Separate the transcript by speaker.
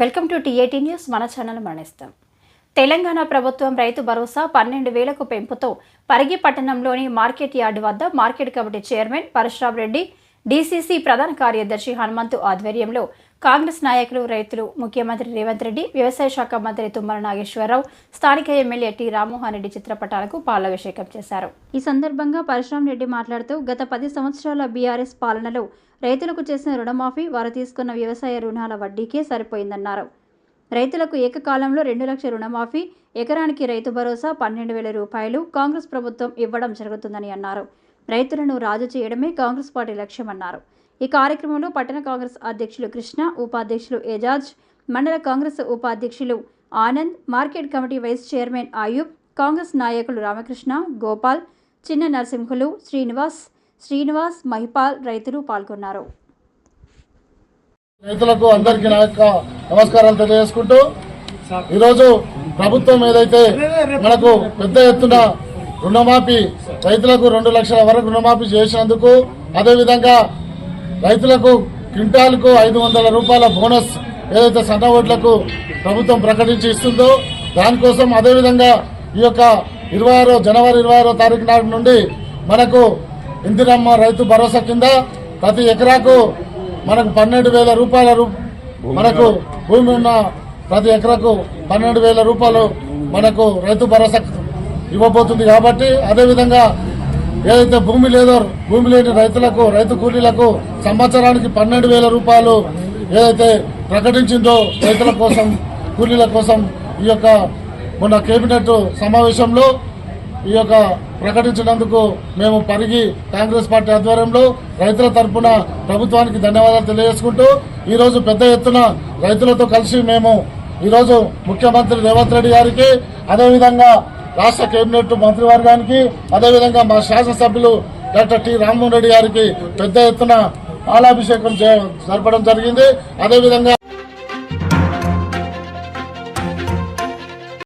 Speaker 1: Welcome to TAT news. మన channel మరణిస్తాం. తెలంగాణ ప్రభుత్వం రైతు భరోసా పన్నెండు వేలకు పెంపుతో పరిగి పట్టణంలోని మార్కెట్ యార్డు వద్ద market committee chairman Parashuram Reddy DCC ప్రధాన కార్యదర్శి హనుమంతు ఆధ్వర్యంలో కాంగ్రెస్ నాయకులు రైతులు ముఖ్యమంత్రి రేవంత్ రెడ్డి వ్యవసాయ శాఖ మంత్రి తుమ్మల నాగేశ్వరరావు స్థానిక ఎమ్మెల్యే టి రామ్మోహన్ రెడ్డి చిత్రపటాలకు పాలాభిషేకం చేశారు. ఈ సందర్భంగా పరశురామ్ రెడ్డి మాట్లాడుతూ గత పది సంవత్సరాల బీఆర్ఎస్ పాలనలో రైతులకు చేసిన రుణమాఫీ వారు తీసుకున్న వ్యవసాయ రుణాల వడ్డీకే సరిపోయిందన్నారు. రైతులకు ఏకకాలంలో రెండు లక్షల రుణమాఫీ ఎకరానికి రైతు భరోసా పన్నెండు వేల రూపాయలు కాంగ్రెస్ ప్రభుత్వం ఇవ్వడం జరుగుతుందని అన్నారు. రైతులను రాజు చేయడమే కాంగ్రెస్ పార్టీ లక్ష్యమన్నారు. ఈ కార్యక్రమంలో పట్టణ కాంగ్రెస్ అధ్యక్షులు కృష్ణ ఉపాధ్యక్షులు ఏజాజ్ మండల కాంగ్రెస్ ఉపాధ్యక్షులు Anand market committee vice chairman Ayub Congress నాయకులు రామకృష్ణ గోపాల్ చిన్న నరసింహులు శ్రీనివాస్ శ్రీనివాస్ మహిపాల్ రైతులు పాల్గొన్నారు.
Speaker 2: రైతులకు అందరికీ నా యొక్క నమస్కారాలు తెలియజేసుకుంటూ ఈరోజు ప్రభుత్వం ఏదైతే మనకు పెద్ద ఎత్తున రుణమాఫీ రైతులకు రెండు లక్షల వరకు రుణమాఫీ చేసినందుకు అదేవిధంగా రైతులకు క్వింటాల్కు ఐదు వందల రూపాయల బోనస్ ఏదైతే సన్న ఓట్లకు ప్రభుత్వం ప్రకటించి ఇస్తుందో దానికోసం అదేవిధంగా ఈ యొక్క ఇరవై ఆరో జనవరి ఇరవై ఆరో తారీఖు నాటి నుండి మనకు ఇందిరమ్మ రైతు భరోసా కింద ప్రతి ఎకరాకు మనకు పన్నెండు వేల రూపాయల మనకు భూమి ఉన్న ప్రతి ఎకరాకు పన్నెండు వేల రూపాయలు మనకు రైతు భరోసా ఇవ్వబోతుంది కాబట్టి అదేవిధంగా ఏదైతే భూమి లేదో భూమి లేని రైతులకు రైతు కూలీలకు సంవత్సరానికి పన్నెండు వేల రూపాయలు ఏదైతే ప్రకటించిందో రైతుల కోసం కూలీల కోసం ఈ యొక్క మొన్న కేబినెట్ సమావేశంలో ఈ యొక్క ప్రకటించినందుకు మేము పరిగి కాంగ్రెస్ పార్టీ ఆధ్వర్యంలో రైతుల తరపున ప్రభుత్వానికి ధన్యవాదాలు తెలియజేసుకుంటూ ఈరోజు పెద్ద ఎత్తున రైతులతో కలిసి మేము ఈరోజు ముఖ్యమంత్రి రేవంత్ రెడ్డి గారికి అదేవిధంగా రాష్ట్ర కేబినెట్ మంత్రివర్గానికి అదేవిధంగా మా శాసనసభ్యులు డాక్టర్ టి రామ్మోహన్ రెడ్డి గారికి పెద్ద ఎత్తున పాలాభిషేకం జరపడం జరిగింది. అదేవిధంగా